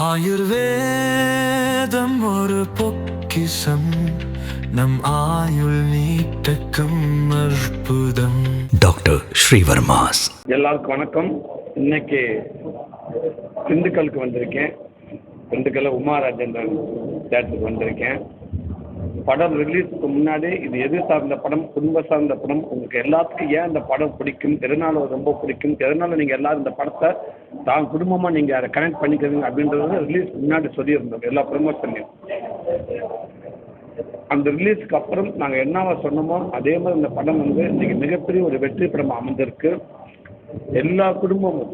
ஆயுர்வேதம் ஒரு பொக்கிசம் நம் ஆயுள் நீட்டக்கும் அற்புதம். டாக்டர் ஸ்ரீவர்மாஸ். எல்லாருக்கும் வணக்கம். இன்னைக்கு திண்டுக்கலுக்கு வந்திருக்கேன். திண்டுக்கல்ல உமா ராஜேந்திரன் தேட்டருக்கு வந்திருக்கேன். படம் ரிலீஸுக்கு முன்னாடி இது எது சார்ந்த படம் குடும்ப சார்ந்த படம் உங்களுக்கு எல்லாத்துக்கும் ஏன் இந்த படம் பிடிக்கும் எதனால ரொம்ப பிடிக்கும் எதனால நீங்கள் எல்லாரும் இந்த படத்தை தான் குடும்பமாக நீங்கள் அதை கனெக்ட் பண்ணிக்கிறீங்க அப்படின்றது ரிலீஸ் முன்னாடி சொல்லியிருந்தோம். எல்லா ப்ரமோஷன்லையும் அந்த ரிலீஸ்க்கு அப்புறம் நாங்கள் என்னவா சொன்னோமோ அதே மாதிரி இந்த படம் வந்து இன்னைக்கு மிகப்பெரிய ஒரு வெற்றி படம் அமைந்திருக்கு. எல்லா குடும்பமும்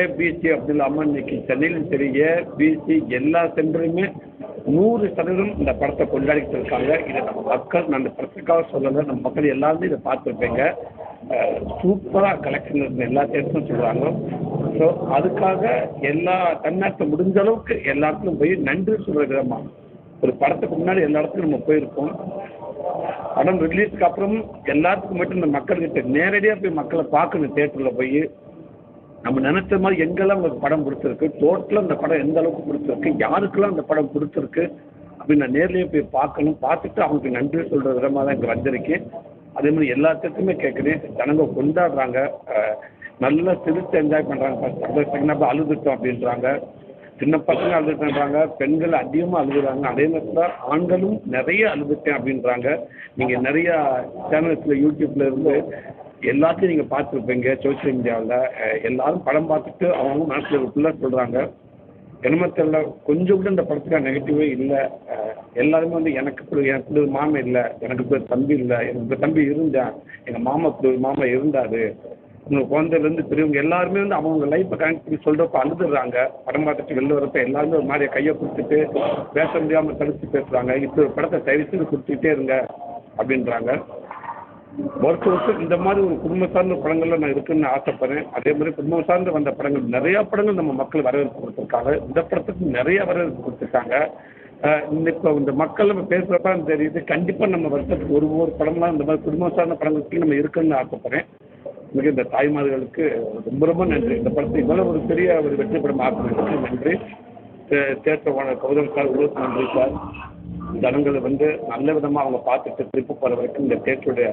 ஏபிசி அப்படி இல்லாமல் இன்னைக்கு சென்னையிலும் சரி ஏபிசி எல்லா சென்டருமே நூறு சதவீதம் இந்த படத்தை கொண்டாடிட்டு இருக்காங்க இதை நம்ம மக்கள் நான் இந்த படத்துக்காக சொல்லலை நம்ம மக்கள் எல்லாருமே இதை பார்த்துருப்பீங்க. சூப்பராக கலெக்ஷன் இருந்த எல்லா தேர்தலும் சொல்கிறாங்க ஸோ அதுக்காக எல்லா தன்னாட்டை முடிஞ்ச அளவுக்கு எல்லாத்துக்கும் போய் நன்றி சொல்கிற விதமாக ஒரு படத்துக்கு முன்னாடி எல்லா இடத்துக்கும் நம்ம போயிருக்கோம். படம் ரிலீஸ்க்கு அப்புறம் எல்லாத்துக்கும் மட்டும் இந்த மக்கள்கிட்ட நேரடியாக போய் மக்களை பார்க்கணும் தேட்டரில் போய். நம்ம நினைச்ச மாதிரி எங்கெல்லாம் உங்களுக்கு படம் பிடிச்சிருக்கு டோட்டலாக இந்த படம் எந்த அளவுக்கு பிடிச்சிருக்கு யாருக்கெல்லாம் இந்த படம் பிடிச்சிருக்கு அப்படின்னு நான் நேர்லேயே போய் பார்க்கணும். பார்த்துட்டு அவங்களுக்கு நன்றி சொல்கிற விதமாக தான் இங்கே வந்திருக்கேன். அதே மாதிரி எல்லாத்துக்குமே கேட்குறேன் ஜனங்க கொண்டாடுறாங்க. நல்லா சிரித்து என்ஜாய் பண்ணுறாங்க ஃபஸ்ட் அழுதுட்டோம் அப்படின்றாங்க. சின்ன பசங்க அழுதுட்டேன்றாங்க. பெண்கள் அதிகமாக அழுகுறாங்க. அதே நேரத்தில் ஆண்களும் நிறைய அழுதுட்டேன் அப்படின்றாங்க. நீங்கள் நிறையா சேனல்ஸில் யூடியூப்ல இருந்து எல்லாத்தையும் நீங்கள் பார்த்துருப்பீங்க சோஷியல் மீடியாவில் எல்லாரும் படம் பார்த்துட்டு அவங்க மனசில் இருக்குள்ள சொல்கிறாங்க என்னமோ தெரியல. கொஞ்சம் கூட இந்த படத்துக்கான நெகட்டிவே இல்லை. எல்லாருமே வந்து எனக்கு இப்படி எனக்கு இப்படி ஒரு மாமா இல்லை. எனக்கு இப்படி தம்பி இல்லை. எனக்கு இப்படி தம்பி இருந்தான். எங்கள் மாமா இப்படி ஒரு மாமா இருந்தார். உங்கள் குழந்தையிலேருந்து பெரியவங்க எல்லாருமே வந்து அவங்க லைஃப்பை கனெக்ட் பண்ணி சொல்கிறப்ப அழுதுடுறாங்க. படம் பார்த்துட்டு வெளில வரப்ப எல்லாருமே ஒரு மாதிரியை கையை கொடுத்துட்டு பேச முடியாமல் தடுத்து பேசுகிறாங்க இப்படி ஒரு படத்தை தயவு செய்து கொடுத்துக்கிட்டே இருங்க அப்படின்றாங்க. வருஷம் இந்த மாதிரி ஒரு குடும்ப சார்ந்த படங்கள்ல நான் இருக்குன்னு ஆசைப்படுறேன். அதே மாதிரி குடும்பம் சார்ந்து வந்த படங்கள் நிறைய படங்கள் நம்ம மக்கள் வரவேற்பு கொடுத்துருக்காங்க. இந்த படத்துக்கு நிறைய வரவேற்பு கொடுத்துருக்காங்க. இந்த இப்போ இந்த மக்கள் நம்ம பேசுகிறப்ப தெரியுது கண்டிப்பாக நம்ம வருஷத்துக்கு ஒரு ஒரு படம்லாம் இந்த மாதிரி குடும்பம் சார்ந்த படங்களுக்கு நம்ம இருக்குன்னு ஆசைப்படுறேன். மிக இந்த தாய்மார்களுக்கு ரொம்ப ரொம்ப நன்றி. இந்த படத்தை இவ்வளவு ஒரு பெரிய ஒரு வெற்றி படம் ஆக்குறதுக்கு நன்றி. தேட்டர் ஓனர் கௌதம் சார் உங்களுக்கு நன்றி சார். ஜனங்களை வந்து நல்ல விதமாக அவங்க பார்த்துட்டு திருப்பி போகிற வரைக்கும் இந்த தேட்டருடைய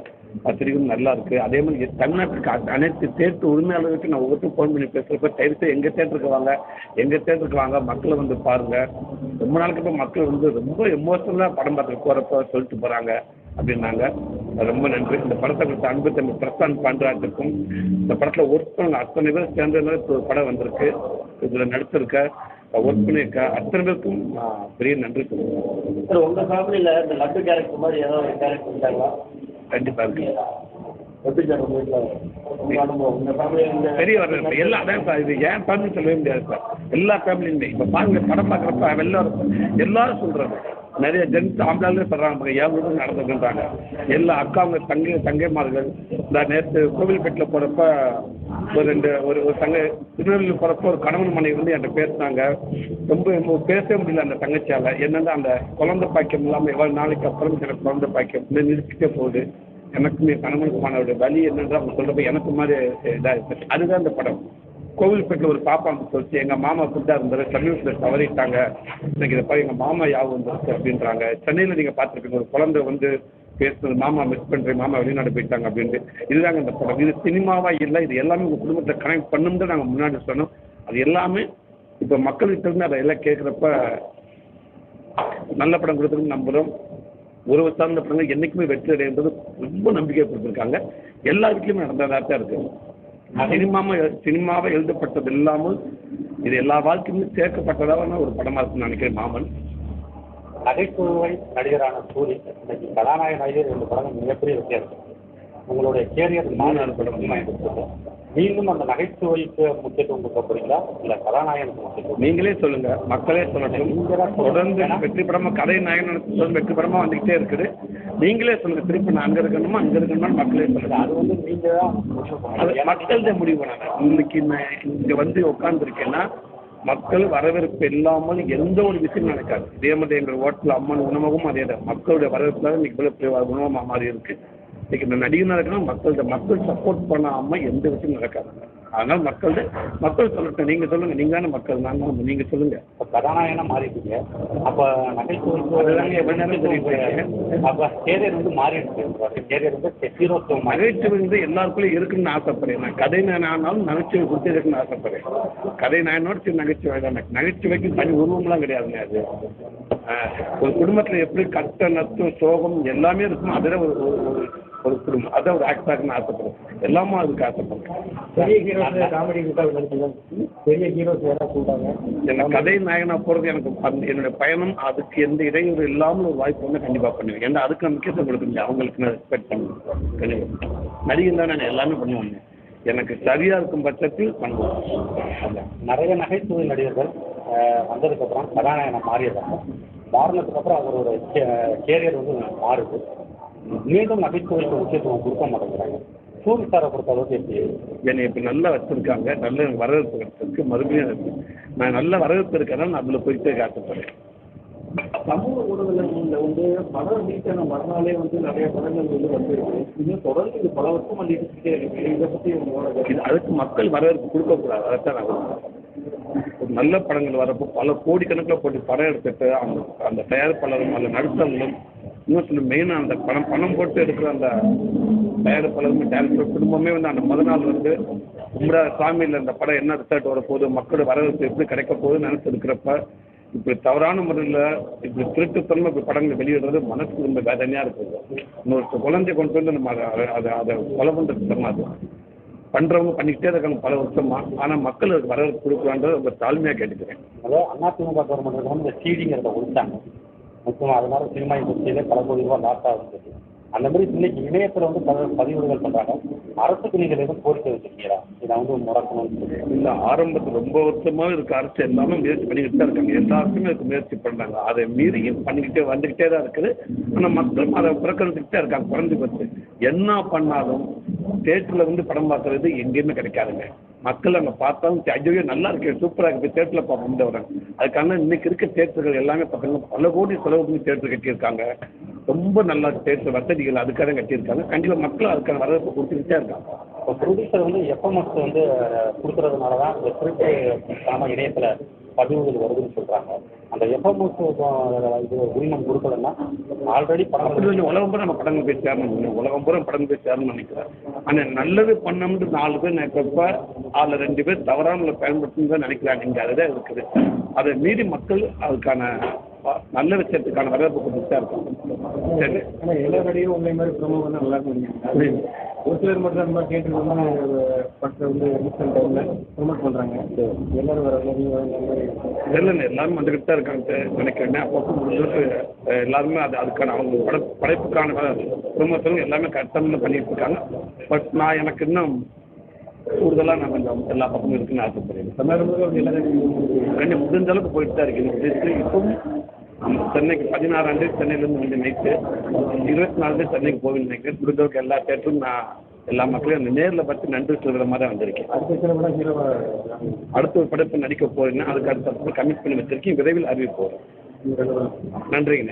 பத்திரிகையும் நல்லா இருக்குது அதே மாதிரி தமிழ்நாட்டுக்கு அனைத்து தேட்டர் உரிமையாளர்களுக்கு நான் ஒவ்வொருத்தரும் ஃபோன் பண்ணி பேசுகிறப்ப தயவுசெய்து எங்கள் தேட்டருக்கு வாங்க எங்கள் தேட்டருக்கு வாங்க மக்களை வந்து பாருங்கள் ரொம்ப நாளுக்கு அப்புறம் மக்கள் வந்து ரொம்ப எமோஷனலாக படம் பார்த்துட்டு போகிறப்ப சொல்லிட்டு போகிறாங்க அப்படின்னாங்க. ரொம்ப நன்றி. இந்த படத்தை கொடுத்த அன்பு தம்பி பிரசாந்த் பாண்டராஜுக்கும் இந்த படத்தில் ஒருத்தவங்க அத்தனை பேர் சேர்ந்ததுனால இப்போ ஒரு படம் வந்திருக்கு. இதில் நடிச்சிருக்க ஒர்க் பண்ணியிருக்க அத்தனை பேருக்கும் நான் பெரிய நன்றி சொல்லுவேன் சார் உங்க ஃபேமிலியில இந்த லட்டு கேரக்டர் மாதிரி ஏதாவது ஒரு கேரக்டர் இருக்காங்களா கண்டிப்பாக இருக்கு. எப்படி சார் உங்க வீட்டில் அனுபவம் பெரிய எல்லாம் அதான் சார் இது ஏன் ஃபேமிலி சொல்லவே முடியாது சார். எல்லா ஃபேமிலியுமே இப்போ பாருங்க படம் பார்க்குறப்ப வரப்ப எல்லாரும் சொல்கிறது நிறைய ஜென்ஸ் ஆம்பளாலே சொல்கிறாங்க என் வீடு நடந்ததுன்றாங்க. எல்லா அக்காங்க தங்கை தங்கைமார்கள் இந்த நேற்று கோவில்பேட்டில் போகிறப்ப ஒரு ரெண்டு ஒரு ஒரு தங்க திருநெல்வேலி போகிறப்ப ஒரு கணவன் மனைவி வந்து என்கிட்ட பேசினாங்க. ரொம்ப ரொம்ப பேசவே முடியல அந்த தங்கச்சியால் என்னென்னா அந்த குழந்தை பாக்கியம் இல்லாமல் எவ்வளோ நாளைக்கு அப்புறம் எனக்கு குழந்தை பாக்கியம் நிறுத்திட்டே போகுது. எனக்கும் என் கணவனுக்குமானோட வலி என்னன்ற அவங்க சொல்கிறப்ப எனக்கு மாதிரி இதாக இருந்துச்சு. அதுதான் அந்த படம். கோவில்பேட்டில் ஒரு பாப்பா வந்து சொல்லிச்சு எங்கள் மாமா ஃபுட்டாக இருந்தார் சமீபத்தில் தவறிட்டாங்க. எனக்கு இதை பாரு எங்கள் மாமா யாவும் வந்துருச்சு அப்படின்றாங்க. சென்னையில் நீங்கள் பார்த்துருப்பீங்க ஒரு குழந்தை வந்து பேசுனது மாமா மிஸ் பண்ணுறேன் மாமா வெளிநாடு போயிட்டாங்க அப்படின்ட்டு. இதுதாங்க இந்த படம். இது சினிமாவா இல்லை இது எல்லாமே உங்கள் குடும்பத்தை கனெக்ட் பண்ணுன்னு தான் நாங்கள் முன்னாடி சொன்னோம். அது எல்லாமே இப்போ மக்கள்கிட்ட இருந்து அதை எல்லாம் கேட்குறப்ப நல்ல படம் கொடுத்துருன்னு நம்புகிறோம் உறவு சார்ந்த படங்கள் என்றைக்குமே வெற்றி அடைன்றது ரொம்ப நம்பிக்கை கொடுத்துருக்காங்க. எல்லா வீட்லையுமே நடந்ததாக தான் இருக்குது சினிமாவை சினிமாவை எழுதப்பட்டது இல்லாமல் இது எல்லா வாழ்க்கையுமே சேர்க்கப்பட்டதான ஒரு படமாக இருக்குன்னு நினைக்கிறேன் மாமன். நகைச்சுவை நடிகரான சூரி இன்னைக்கு கதாநாயக நடிகர் ரெண்டு படங்கள் மிகப்பெரிய வித்தியாசம். உங்களுடைய கேரியர் மூணாவது படம். மீண்டும் அந்த நகைச்சுவைக்கு முக்கியத்துவம் கொடுக்க போறீங்களா? இல்ல கதாநாயகனுக்கு முக்கியத்துவம் நீங்களே சொல்லுங்க. மக்களே சொல்லட்டும். தொடர்ந்து வெற்றி படமா கதை நாயகன் வெற்றி படமா வந்துகிட்டே இருக்குது. நீங்களே சொல்லுங்க. திருப்பி நான் அங்க இருக்கணுமா அங்க இருக்கணுமா மக்களே சொல்லுங்க. அது வந்து நீங்க தான். மக்கள் தான் முடிவு பண்ணாங்க இன்னைக்கு நான் இங்க வந்து உட்காந்துருக்கேன்னா மக்கள் வரவேற்பு இல்லாமல் எந்த ஒரு விஷயம் நடக்காது. இதே மாதிரி எங்கள் ஹோட்டல் அம்மன் உணவகம் அதே தான். மக்களுடைய வரவேற்பு தான் இன்னைக்கு இவ்வளவு பெரிய உணவகமாக மாறி இருக்கு. இன்னைக்கு இந்த நடிகர் நடக்கணும் மக்கள்கிட்ட மக்கள் சப்போர்ட் பண்ணாமல் எந்த விஷயம் நடக்காது. அதனால மக்கள் மக்கள் சொல்லட்டும் நீங்க சொல்லுங்க நீங்க தானே மக்கள் நாங்க நீங்க சொல்லுங்க. இப்போ கதாநாயகனா மாறிட்டீங்க. அப்ப நகைச்சுவைக்கு அதுதாங்க எவ்வளவு நேரம் இருக்கேன். அப்ப கேரியர் வந்து மாறிடுச்சு. கேரியர் வந்து ஹீரோத்துவம் நகைச்சுவை வந்து எல்லாருக்குள்ளயும் இருக்குன்னு ஆசைப்படுறேன். நான் கதை நான் ஆனாலும் நகைச்சுவை கொடுத்து இருக்குன்னு ஆசைப்படுறேன். கதை நாயனோட சின்ன நகைச்சுவை தான். நகைச்சுவைக்கு தனி உருவம்லாம் கிடையாதுங்க அது. ஒரு குடும்பத்துல எப்படி கஷ்ட நஷ்டம் சோகம் எல்லாமே இருக்கும் அதில் ஒரு ஒரு- ஒரு- குடும்பம் அதை ஒரு ஆக்டாகனு ஆசைப்படுறேன் எல்லாமே அதுக்கு ஆசைப்படுறேன் பெரிய ஹீரோஸ் எனக்கு கதை நாயகனா போறது எனக்கு என்னுடைய பயணம் அதுக்கு எந்த இடையூறு இல்லாமல் ஒரு வாய்ப்பு வந்து கண்டிப்பா பண்ணுவேன். ஏன்னா அதுக்கு நான் முக்கியத்துவம் கொடுக்க அவங்களுக்கு நான் ரெஸ்பெக்ட் பண்ணுவேன் கண்டிப்பா. நடிகன் தான் நான் எல்லாமே பண்ணுவேன். எனக்கு சரியா இருக்கும் பட்சத்தில் பண்ணுவேன். அதான். நிறைய நகைச்சுவை நடிகர்கள் அஹ், வந்ததுக்கு அப்புறம் கதாநாயகனா மாறிடுறாங்க. மாறினதுக்கு அப்புறம் அவரோட கேரியர் வந்து மாறுது. மீண்டும் நகைச்சுவைக்கு முக்கியத்துவம் கொடுக்க மாட்டேங்கிறாங்க. சூரி சாரை பொறுத்த அளவுக்கு எப்படி? என்னை இப்ப நல்லா வச்சிருக்காங்க. நல்ல வரவேற்பு கிடைச்சிருக்கு மறுபடியும் எனக்கு நான் நல்ல வரவேற்பு இருக்கனால நான் அதுல போயிட்டே காட்டுப்படுறேன் சமூக ஊடகங்கள்ல வந்து படம் ரீச்சான மறுநாளே வந்து நிறைய படங்கள் வந்து வந்திருக்கு. இன்னும் தொடர்ந்து இது பல வருஷம் வந்துட்டு இருக்கு. இதை இது அதுக்கு மக்கள் வரவேற்பு கொடுக்கக்கூடாது அதைத்தான் நான் நல்ல படங்கள் வரப்போ பல கோடிக்கணக்கில் போட்டு படம் எடுத்துட்டு அந்த அந்த தயாரிப்பாளரும் அந்த நடுத்தவங்களும் இன்னும் மெயினாக அந்த பணம் பணம் போட்டு எடுக்கிற அந்த தயாரிப்பாளருமே டேரக்டர் குடும்பமே வந்து அந்த முதல் நாள் வந்து கும்பிடா சாமியில் அந்த படம் என்ன ரிசல்ட் வரப்போகுது மக்களோட வரவேற்பு எப்படி கிடைக்க போகுதுன்னு நினச்சி இருக்கிறப்ப இப்படி தவறான முறையில் இப்படி திருட்டுத்தன்மை இப்படி படங்களை வெளியிடுறது மனசுக்கு ரொம்ப வேதனையாக இருக்குது. இன்னொரு குழந்தை கொண்டு வந்து நம்ம அதை அதை அதை கொலை பண்ணுறது தரமா அது பண்ணுறவங்க பண்ணிக்கிட்டே இருக்காங்க பல வருஷமாக ஆனால் மக்கள் அதுக்கு வரவேற்பு கொடுக்கலான்றது ரொம்ப தாழ்மையாக கேட்டுக்கிறேன். அதாவது அதிமுக கவர்மெண்ட் வந்து இந்த சிடிங்கிறத ஒழிச்சாங்க முக்கியமாக அதனால சினிமா இண்டஸ்ட்ரியிலே பல கோடி ரூபாய் லாஸ் ஆகுது. அந்த மாதிரி இன்னைக்கு இணையத்தில் வந்து பல பதிவுகள் பண்ணுறாங்க அரசுக்கு நீங்கள் எதுவும் கோரிக்கை வச்சிருக்கீங்களா? இதை வந்து முடக்கணும்னு சொல்லி. ஆரம்பத்தில் ரொம்ப வருஷமாக இருக்க அரசு எல்லாமே முயற்சி பண்ணிக்கிட்டு தான் இருக்காங்க. எல்லாருக்குமே அதுக்கு முயற்சி பண்ணுறாங்க அதை மீறியும் பண்ணிக்கிட்டே வந்துக்கிட்டே தான் இருக்குது. ஆனால் மக்களும் அதை புறக்கணிச்சுக்கிட்டே இருக்காங்க. குறைஞ்சு போச்சு என்ன பண்ணாலும் தேட்டரில் வந்து படம் பார்க்கறது எங்கேயுமே கிடைக்காதுங்க. மக்கள் அங்கே பார்த்தாலும் ஐயோ நல்லா இருக்கு சூப்பராக இருக்கு தேட்டரில் பார்ப்போம் இந்த வராங்க அதுக்கான இன்னைக்கு இருக்க தேட்டர்கள் எல்லாமே பார்த்தீங்கன்னா பல கோடி செலவு பண்ணி தேட்டர் கட்டியிருக்காங்க. ரொம்ப நல்லா தேட்டர் வசதிகள் அதுக்காக கட்டியிருக்காங்க. கண்டிப்பாக மக்கள் அதுக்கான வரவேற்பு கொடுத்துக்கிட்டே இருக்காங்க. இப்போ ப்ரொடியூசர் வந்து எஃப்எம்எஸ் வந்து கொடுக்குறதுனால தான் இந்த திருப்பி காம இணையத்தில் பதிவுகள் வருதுன்னு சொல்கிறாங்க அந்த எஃப்எம்எஸ் இது உரிமம் கொடுக்கலன்னா ஆல்ரெடி படம் உலகம் பூரா நம்ம படங்கள் போய் சேரணும் உலகம் பூரா படங்கள் போய் சேரணும்னு நினைக்கிறேன் ஆனால் நல்லது பண்ணோம்னு நாலு பேர் நினைக்கிறப்ப அதில் ரெண்டு பேர் தவறாமல் பயன்படுத்தணும் தான் நினைக்கிறாங்க. இங்கே அதுதான் இருக்குது. அதை மீறி மக்கள் அதுக்கான நல்ல விஷயத்துக்கான வரவேற்பு கொடுத்துட்டு தான் இருக்காங்க. சரி. ஆனா எல்லா நடிகரும் உங்களை மாதிரி ப்ரோமோ வந்து நல்லா பண்ணிருக்காங்க ஒரு சிலர் மட்டும் அந்த மாதிரி வந்து படத்தை வந்து ரீசெண்ட் டைம்ல ப்ரொமோட் பண்றாங்க. எல்லாரும் வர மாதிரி தெரியல எல்லாரும் வந்துக்கிட்டு தான் இருக்காங்க நினைக்கிறேன் அப்பப்போ அஹ், எல்லாருமே அது அதுக்கான அவங்க பட படைப்புக்கான ப்ரொமோஷன் எல்லாமே கரெக்டாக இருக்காங்க. பட் நான் எனக்கு இன்னும் கூடுதலாக நான் கொஞ்சம் எல்லா பக்கமும் இருக்குன்னு ஆசைப்படுறேன். தமிழ் முழுக்க எல்லா நடிகரும் ரெண்டு முடிஞ்ச அளவுக்கு போயிட்டு தான் இருக்கு இது இப்பவும் நம்ம சென்னைக்கு பதினாறாம் தேதி சென்னையிலேருந்து வந்து நைட்டு இருபத்தி நாலு தேதி சென்னைக்கு போவேன் நினைக்கிறேன். முடிஞ்சளவுக்கு எல்லா தேட்டரும் நான் எல்லா மக்களையும் அந்த நேரில் பார்த்து நன்றி சொல்கிற மாதிரி வந்திருக்கேன் அடுத்த ஒரு படத்தை நடிக்க போறேன்னா அதுக்கு அடுத்த கமிட் பண்ணி வச்சிருக்கேன். விரைவில் அறிவிப்போம். நன்றிங்க.